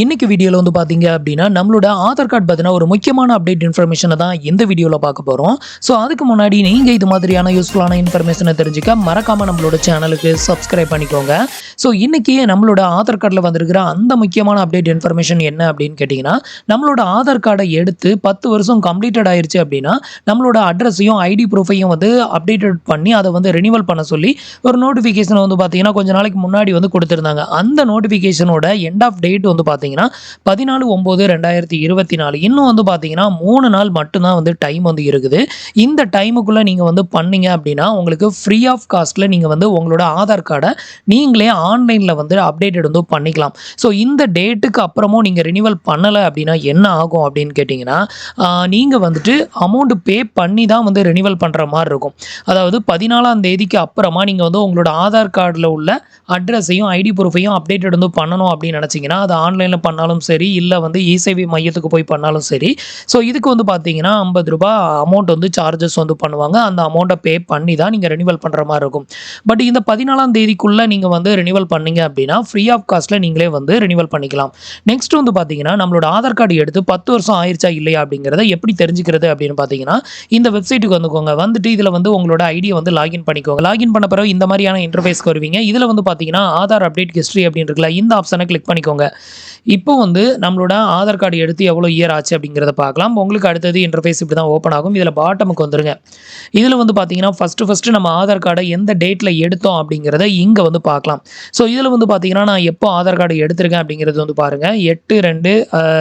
இன்னைக்கு வீடியோவில் வந்து பார்த்தீங்க அப்படின்னா நம்மளோட ஆதார் கார்டு பார்த்தீங்கன்னா ஒரு முக்கியமான அப்டேட் இன்ஃபர்மேஷனை தான் இந்த வீடியோவில் பார்க்க போகிறோம் ஸோ அதுக்கு முன்னாடி நீங்கள் இது மாதிரியான யூஸ்ஃபுல்லான இன்ஃபர்மேஷனை தெரிஞ்சுக்க மறக்காமல் நம்மளோட சேனலுக்கு சப்ஸ்கிரைப் பண்ணிக்கோங்க. ஸோ இன்னைக்கு நம்மளோட ஆதார் கார்டில் வந்திருக்கிற அந்த முக்கியமான அப்டேட் இன்ஃபர்மேஷன் என்ன அப்படின்னு கேட்டிங்கன்னா நம்மளோட ஆதார் கார்டை எடுத்து பத்து வருஷம் கம்ப்ளீட்டட் ஆயிடுச்சு அப்படின்னா நம்மளோட அட்ரஸையும் ஐடி ப்ரூஃபையும் வந்து அப்டேட்டட் பண்ணி அதை வந்து ரெனிவல் பண்ண சொல்லி ஒரு நோட்டிஃபிகேஷனை வந்து பார்த்தீங்கன்னா கொஞ்ச நாளைக்கு முன்னாடி வந்து கொடுத்துருந்தாங்க. அந்த நோட்டிஃபிகேஷனோட எண்ட் ஆஃப் டேட் வந்து பார்த்தீங்கன்னா பதினாலு ஒம்பது ரெண்டாயிரத்தி இருபத்தி நாலு. இன்னும் வந்து பார்த்தீங்கன்னா மூணு நாள் மட்டும்தான் வந்து டைம் வந்து இருக்குது. இந்த டைமுக்குள்ளே நீங்கள் வந்து பண்ணீங்க அப்படின்னா உங்களுக்கு ஃப்ரீ ஆஃப் காஸ்ட்டில் நீங்கள் வந்து உங்களோட ஆதார் கார்டை நீங்களே ஆன்லைனில் வந்து அப்டேட்டட் வந்து பண்ணிக்கலாம். ஸோ இந்த டேட்டுக்கு அப்புறமும் நீங்கள் ரினிவல் பண்ணலை அப்படின்னா என்ன ஆகும் அப்படின்னு கேட்டிங்கன்னா நீங்கள் வந்துட்டு அமௌண்ட்டு பே பண்ணி தான் வந்து ரினிவல் பண்ணுற மாதிரி இருக்கும். அதாவது பதினாலாம் தேதிக்கு அப்புறமா நீங்கள் வந்து உங்களோட ஆதார் கார்டில் உள்ள அட்ரஸையும் ஐடி ப்ரூஃபையும் அப்டேட்டட் வந்து பண்ணணும் அப்படின்னு நினச்சிங்கன்னா அது ஆன்லைனில் பண்ணாலும் சரி இல்லை வந்து இசேவை மையத்துக்கு போய் பண்ணாலும் சரி. ஸோ இதுக்கு வந்து பார்த்தீங்கன்னா ஐம்பது ரூபாய் அமௌண்ட் வந்து சார்ஜஸ் வந்து பண்ணுவாங்க. அந்த அமௌண்ட்டை பே பண்ணி தான் நீங்கள் ரெனிவல் பண்ணுற மாதிரி இருக்கும். பட் இந்த பதினாலாம் தேதிக்குள்ளே நீங்கள் வந்து ரெனிவல் பண்ணீங்க அப்படின்னா ஃப்ரீ ஆஃப் காஸ்ட்டில் நீங்களே வந்து ரெனிவல் பண்ணிக்கலாம். நெக்ஸ்ட் வந்து பார்த்தீங்கன்னா நம்மளோட ஆதார் கார்டு எடுத்து பத்து வருஷம் ஆயிடுச்சா இல்லையா அப்படிங்கிறத எப்படி தெரிஞ்சுக்கிறது அப்படின்னு பார்த்தீங்கன்னா இந்த வெப்சைட்டுக்கு வந்துக்கோங்க. வந்துட்டு இதில் வந்து உங்களோட ஐடியை வந்து லாகின் பண்ணிக்கோங்க. லாகின் பண்ண பிறகு இந்த மாதிரியான இன்டர்ஃபேஸ்க்கு வருவீங்க. இதில் வந்து பார்த்தீங்கன்னா ஆதார் அப்டேட் ஹிஸ்ட்ரி அப்படின்னு இருக்குல்ல இந்த ஆப்ஷனை கிளிக் பண்ணிக்கோங்க. இப்போ வந்து நம்மளோட ஆதார் கார்டு எடுத்து எவ்வளோ இயர் ஆச்சு அப்படிங்கிறத பார்க்கலாம். உங்களுக்கு அடுத்தது இன்டர்ஃபேஸ் இப்படி தான் ஓப்பன் ஆகும். இதில் பாட்டமுக்கு வந்துருங்க. இதில் வந்து பார்த்தீங்கன்னா ஃபஸ்ட்டு ஃபஸ்ட்டு நம்ம ஆதார் கார்டை எந்த டேட்டில் எடுத்தோம் அப்படிங்கிறத இங்கே வந்து பார்க்கலாம். ஸோ இதில் வந்து பார்த்தீங்கன்னா நான் எப்போ ஆதார் கார்டு எடுத்திருக்கேன் அப்படிங்கிறது வந்து பாருங்கள் எட்டு ரெண்டு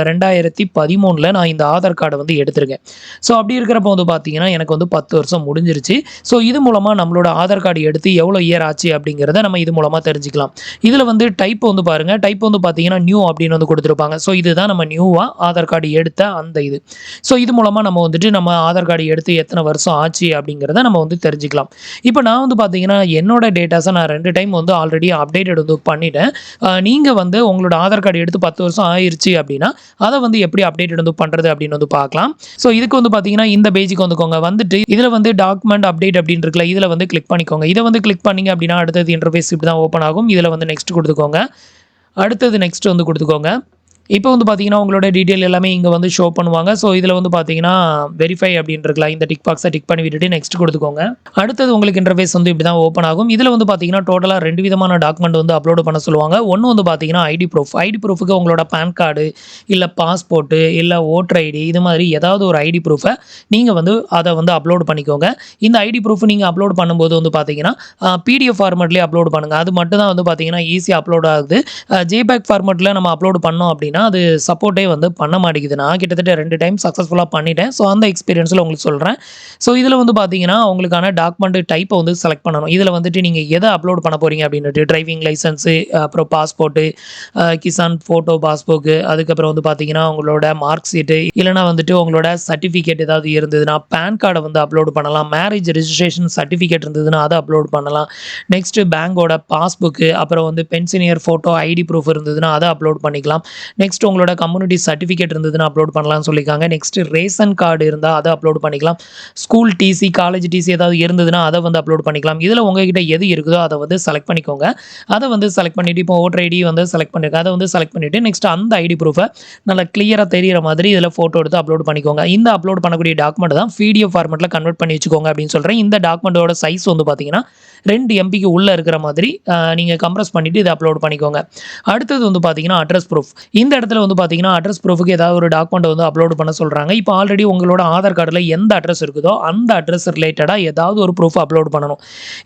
ரெண்டாயிரத்தி பதிமூணில் நான் இந்த ஆதார் கார்டை வந்து எடுத்திருக்கேன். ஸோ அப்படி இருக்கிறப்ப வந்து பார்த்தீங்கன்னா எனக்கு வந்து பத்து வருஷம் முடிஞ்சிருச்சு. ஸோ இது மூலமாக நம்மளோட ஆதார் கார்டு எடுத்து எவ்வளோ இயர் ஆச்சு அப்படிங்கிறத நம்ம இது மூலமாக தெரிஞ்சுக்கலாம். இதில் வந்து டைப் வந்து பாருங்கள் டைப் வந்து பார்த்தீங்கன்னா நியூ அப்படி அப்படின்னு வந்து கொடுத்துருப்பாங்க. ஸோ இதுதான் நம்ம நியூவாக ஆதார் கார்டு எடுத்த அந்த இது. ஸோ இது மூலமாக நம்ம வந்துட்டு நம்ம ஆதார் கார்டு எடுத்து எத்தனை வருஷம் ஆச்சு அப்படிங்கிறத நம்ம வந்து தெரிஞ்சுக்கலாம். இப்போ நான் வந்து பார்த்தீங்கன்னா என்னோட டேட்டாஸை நான் ரெண்டு டைம் வந்து ஆல்ரெடி அப்டேட்டட் வந்து பண்ணிட்டேன். நீங்கள் வந்து உங்களோட ஆதார் கார்டு எடுத்து பத்து வருஷம் ஆயிருச்சு அப்படின்னா அதை வந்து எப்படி அப்டேட்டட் வந்து பண்ணுறது அப்படின்னு வந்து பார்க்கலாம் ஸோ இதுக்கு வந்து பார்த்தீங்கன்னா இந்த பேஜுக்கு வந்துக்கோங்க. வந்துட்டு இதில் வந்து டாக்குமெண்ட் அப்டேட் அப்படின்னு இருக்குல்ல இதில் வந்து கிளிக் பண்ணிக்கோங்க. இதை வந்து கிளிக் பண்ணீங்க அப்படின்னா அடுத்தது இன்டர்ஃபேஸ் இப்படி தான் ஓப்பன் ஆகும். இதில் வந்து நெக்ஸ்ட் கொடுத்துக்கோங்க. அடுத்தது நெக்ஸ்ட் வந்து கொடுத்துக்கோங்க. இப்போ வந்து பார்த்தீங்கன்னா உங்களோட டீட்டெயில் எல்லாமே இங்கே வந்து ஷோ பண்ணுவாங்க. ஸோ இதில் வந்து பார்த்தீங்கன்னா வெரிஃபை அப்படின்றக்கலாம் இந்த டிக் பாக்ஸை டிக் பண்ணி விட்டுட்டு நெக்ஸ்ட் கொடுத்துக்கோங்க. அடுத்தது உங்களுக்கு இன்டர்ஃபேஸ் வந்து இப்படி தான் ஓப்பன் ஆகும். இதில் வந்து பார்த்தீங்கன்னா டோட்டலாக ரெண்டு விதமான டாக்குமெண்ட் வந்து அப்லோட் பண்ண சொல்லுவாங்க. ஒன்று வந்து பார்த்தீங்கன்னா ஐடி ப்ரூஃப் ஐடி ப்ரூஃபுக்கு உங்களோட பேன் கார்டு இல்லை பாஸ்போர்ட்டு இல்லை ஓட்டர் ஐடி இது மாதிரி ஏதாவது ஒரு ஐடி ப்ரூஃபை நீங்கள் வந்து அதை வந்து அப்லோட் பண்ணிக்கோங்க. இந்த ஐடி ப்ரூஃப் நீங்கள் அப்லோட் பண்ணும்போது வந்து பார்த்தீங்கன்னா பிடிஎஃப் ஃபார்மெட்லேயே அப்லோட் பண்ணுங்கள் அது மட்டும் தான் வந்து பார்த்தீங்கன்னா ஈஸியாக அப்லோட் ஆகுது. ஜேபேக் ஃபார்மெட்டில் நம்ம அப்லோட் பண்ணோம் அப்படின்னா அது சப்போர்ட்டே வந்து பண்ண மாட்டேங்குது. நான் கிட்டத்தட்ட ரெண்டு டைம் சக்ஸஸ்ஃபுல்லாக பண்ணிட்டேன். ஸோ அந்த எக்ஸ்பீரியன்ஸில் உங்களுக்கு சொல்கிறேன் ஸோ இதில் வந்து பார்த்தீங்கன்னா உங்களுக்கான டாக்குமெண்ட் டைப்பை வந்து செலக்ட் பண்ணணும். இதில் வந்துட்டு நீங்கள் எதை அப்லோட் பண்ண போகிறீங்க அப்படின்ட்டு டிரைவிங் லைசன்ஸு அப்புறம் பாஸ்போர்ட்டு கிசான் ஃபோட்டோ பாஸ்புக்கு அதுக்கப்புறம் வந்து பார்த்தீங்கன்னா உங்களோட மார்க் ஷீட்டு இல்லைனா வந்துட்டு உங்களோட சர்டிஃபிகேட் ஏதாவது இருந்ததுன்னா பேன் கார்டை வந்து அப்லோட் பண்ணலாம். மேரேஜ் ரிஜிஸ்ட்ரேஷன் சர்டிஃபிகேட் இருந்ததுன்னா அதை அப்லோட் பண்ணலாம். நெக்ஸ்ட்டு பேங்கோட பாஸ்புக்கு அப்புறம் வந்து பென்ஷனியர் ஃபோட்டோ ஐடி ப்ரூஃப் இருந்ததுன்னா அதை அப்லோட் பண்ணிக்கலாம். நெக்ஸ்ட் உங்களோட கம்யூனிட்டி சர்டிஃபிகேட் இருந்ததுன்னா அப்லோட் பண்ணலாம்னு சொல்லியிருக்காங்க. நெக்ஸ்ட் ரேஷன் கார்டு இருந்தால் அதை அப்லோட் பண்ணிக்கலாம். ஸ்கூல் டிசி காலேஜ் டிசி ஏதாவது இருந்ததுன்னா அதை வந்து அப்லோட் பண்ணிக்கலாம். இதில் உங்ககிட்ட எது இருக்குதோ அதை வந்து செலக்ட் பண்ணிக்கோங்க. அதை வந்து செலக்ட் பண்ணிவிட்டு இப்போ ஓட்டர் ஐடி வந்து செலக்ட் பண்ணிருக்கேன் அதை வந்து செலக்ட் பண்ணிவிட்டு நெக்ஸ்ட் அந்த ஐடி ப்ரூஃபை நல்லா கிளியராக தெரியிற மாதிரி இதில் ஃபோட்டோ எடுத்து அப்லோட் பண்ணிக்கோங்க. இந்த அப்லோட் பண்ணக்கூடிய டாக்குமெண்ட் தான் பிடிஎஃப் ஃபார்மெட்டில் கன்வெர்ட் பண்ணி வச்சுக்கோங்க அப்படின்னு சொல்கிறேன் இந்த டாக்குமெண்ட்டோட சைஸ் வந்து பார்த்தீங்கன்னா ரெண்டு எம்பிக்கு உள்ளே இருக்கிற மாதிரி நீங்கள் கம்ப்ரஸ் பண்ணிவிட்டு இதை அப்லோட் பண்ணிக்கோங்க. அடுத்தது வந்து பார்த்தீங்கன்னா அட்ரஸ் ப்ரூஃப் இந்த இடத்துல வந்து பார்த்தீங்கன்னா அட்ரஸ் ப்ரூஃபுக்கு ஏதாவது ஒரு டாக்குமெண்ட் வந்து அப்லோட் பண்ண சொல்கிறாங்க இப்போ ஆல்ரெடி உங்களோட ஆதார் கார்டில் எந்த அட்ரஸ் இருக்குதோ அந்த அட்ரஸ் ரிலேட்டடாக ஏதாவது ஒரு ப்ரூஃப் அப்லோட் பண்ணணும்.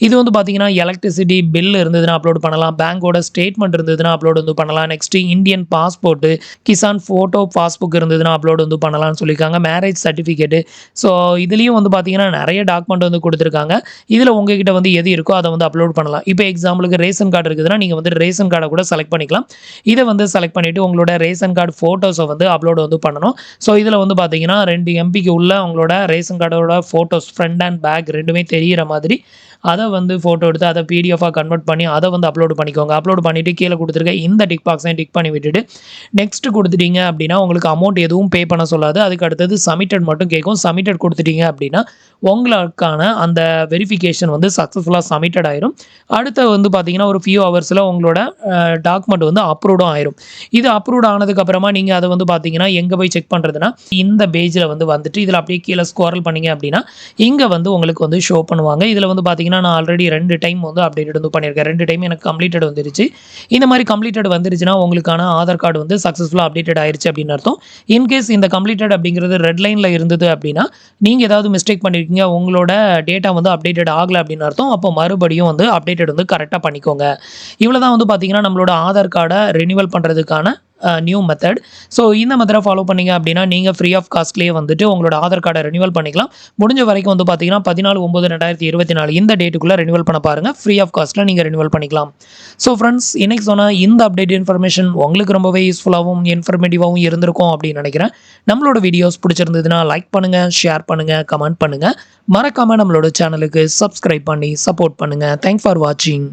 இது வந்து பார்த்தீங்கன்னா எலக்ட்ரிசிட்டி பில் இருந்ததுன்னா அப்லோட் பண்ணலாம். பேங்கோட ஸ்டேட்மெண்ட் இருந்ததுன்னா அப்லோட் வந்து பண்ணலாம். Next Indian passport Kisan photo passbook இருந்ததுன்னா அப்லோட் வந்து பண்ணலாம்னு சொல்லியிருக்காங்க. மேரேஜ் சர்டிஃபிகேட்டு ஸோ இதுலேயும் வந்து பார்த்தீங்கன்னா நிறைய டாக்குமெண்ட் வந்து கொடுத்துருக்காங்க. இதில் உங்ககிட்ட வந்து எது இருக்கோ அதை வந்து அப்லோட் பண்ணலாம். இப்போ எக்ஸாம்பிளுக்கு ரேஷன் கார்டு இருக்குதுன்னா நீங்கள் வந்து ரேஷன் கார்டை கூட செலக்ட் பண்ணிக்கலாம். இதை வந்து செலக்ட் பண்ணிவிட்டு உங்களோட ரேஷன் கார்டு ஃபோட்டோஸை வந்து அப்லோடு வந்து பண்ணணும். ஸோ இதில் வந்து பார்த்தீங்கன்னா ரெண்டு எம்பிக்கு உள்ள உங்களோட ரேஷன் கார்டோட ஃபோட்டோஸ் ஃப்ரண்ட் அண்ட் பேக் ரெண்டுமே தெரிகிற மாதிரி அதை வந்து ஃபோட்டோ எடுத்து அதை பிடிஎஃபாக கன்வெர்ட் பண்ணி அதை வந்து அப்லோட் பண்ணிக்கோங்க. அப்லோட் பண்ணிவிட்டு கீழே கொடுத்துருக்க இந்த டிக் பாக்ஸையும் டிக் பண்ணி விட்டுட்டு நெக்ஸ்ட் கொடுத்துட்டீங்க அப்படின்னா உங்களுக்கு அமௌண்ட் எதுவும் பே பண்ண சொல்லாது. அதுக்கு அடுத்தது சப்மிட்டட் மட்டும் கேட்கும். சப்மிட்டட் கொடுத்துட்டீங்க அப்படின்னா உங்களுக்கான அந்த வெரிஃபிகேஷன் வந்து சக்ஸஸ்ஃபுல்லாக சப்மிட்டட் ஆயிரும். அடுத்த வந்து பார்த்தீங்கன்னா ஒரு ஃபியூ ஹவர்ஸில் உங்களோட டாக்குமெண்ட் வந்து அப்ரூவ்டும் ஆயிரும். இது அப்ரூவ் ஆனதுக்கப்புறமா நீங்கள் அதை வந்து பார்த்தீங்கன்னா எங்கே போய் செக் பண்ணுறதுனா இந்த பேஜில் வந்து வந்துட்டு இதில் அப்படியே கீழே ஸ்கோரல் பண்ணீங்க அப்படின்னா இங்கே வந்து உங்களுக்கு வந்து ஷோ பண்ணுவாங்க. இதில் வந்து பார்த்தீங்கன்னா நான் ஆல்ரெடி ரெண்டு டைம் வந்து அப்டேட் வந்து பண்ணியிருக்கேன். ரெண்டு டைம் எனக்கு கம்ப்ளீட்டட் வந்துருச்சு. இந்த மாதிரி கம்ப்ளீட்டட் வந்துருச்சுன்னா உங்களுக்கான ஆதார் கார்டு வந்து சக்ஸஸ்ஃபுல்லாக அப்டேட்டட் ஆயிருச்சு அப்படின்னு அர்த்தம். இன்கேஸ் இந்த கம்ப்ளீட்டட் அப்படிங்கிறது ரெட் லைனில் இருந்தது அப்படின்னா நீங்கள் ஏதாவது மிஸ்டேக் பண்ணியிருக்கீங்க உங்களோட டேட்டா வந்து அப்டேட்டட் ஆகலை அப்படின்னு அர்த்தம். அப்போ மறுபடியும் வந்து அப்டேட்டட் வந்து கரெக்டாக பண்ணிக்கோங்க. இவ்வளோ தான் வந்து பார்த்தீங்கன்னா நம்மளோட ஆதார் கார்டை ரினிவல் பண்ணுறதுக்கான நியூ மெத்தட் ஸோ இந்த மெத்தடை ஃபாலோ பண்ணீங்க அப்படின்னா நீங்கள் ஃப்ரீ ஆஃப் காஸ்ட்லேயே வந்துட்டு உங்களோட ஆதார் கார்டை ரினியூவல் பண்ணிக்கலாம். முடிஞ்ச வரைக்கும் வந்து பார்த்தீங்கன்னா பதினாலு ஒம்பது ரெண்டாயிரத்தி இருபத்தி நாலு இந்த டேட்டுக்குள்ளே ரினியூவல் பண்ண பாருங்கள் ஃப்ரீ ஆஃப் காஸ்ட்டில் நீங்கள் ரினியூவல் பண்ணிக்கலாம். ஸோ ஃப்ரெண்ட்ஸ் இன்னைக்கு சொன்னால் இந்த அப்டேட் இன்ஃபர்மேஷன் உங்களுக்கு ரொம்பவே யூஸ்ஃபுல்லாகவும் இன்ஃபர்மேட்டிவாகவும் இருந்திருக்கும் அப்படின்னு நினைக்கிறேன். நம்மளோட வீடியோஸ் பிடிச்சிருந்ததுன்னா லைக் பண்ணுங்கள் ஷேர் பண்ணுங்கள் கமெண்ட் பண்ணுங்கள் மறக்காமல் நம்மளோட சேனலுக்கு சப்ஸ்கிரைப் பண்ணி சப்போர்ட் பண்ணுங்கள் தேங்க்ஸ் ஃபார் வாட்சிங்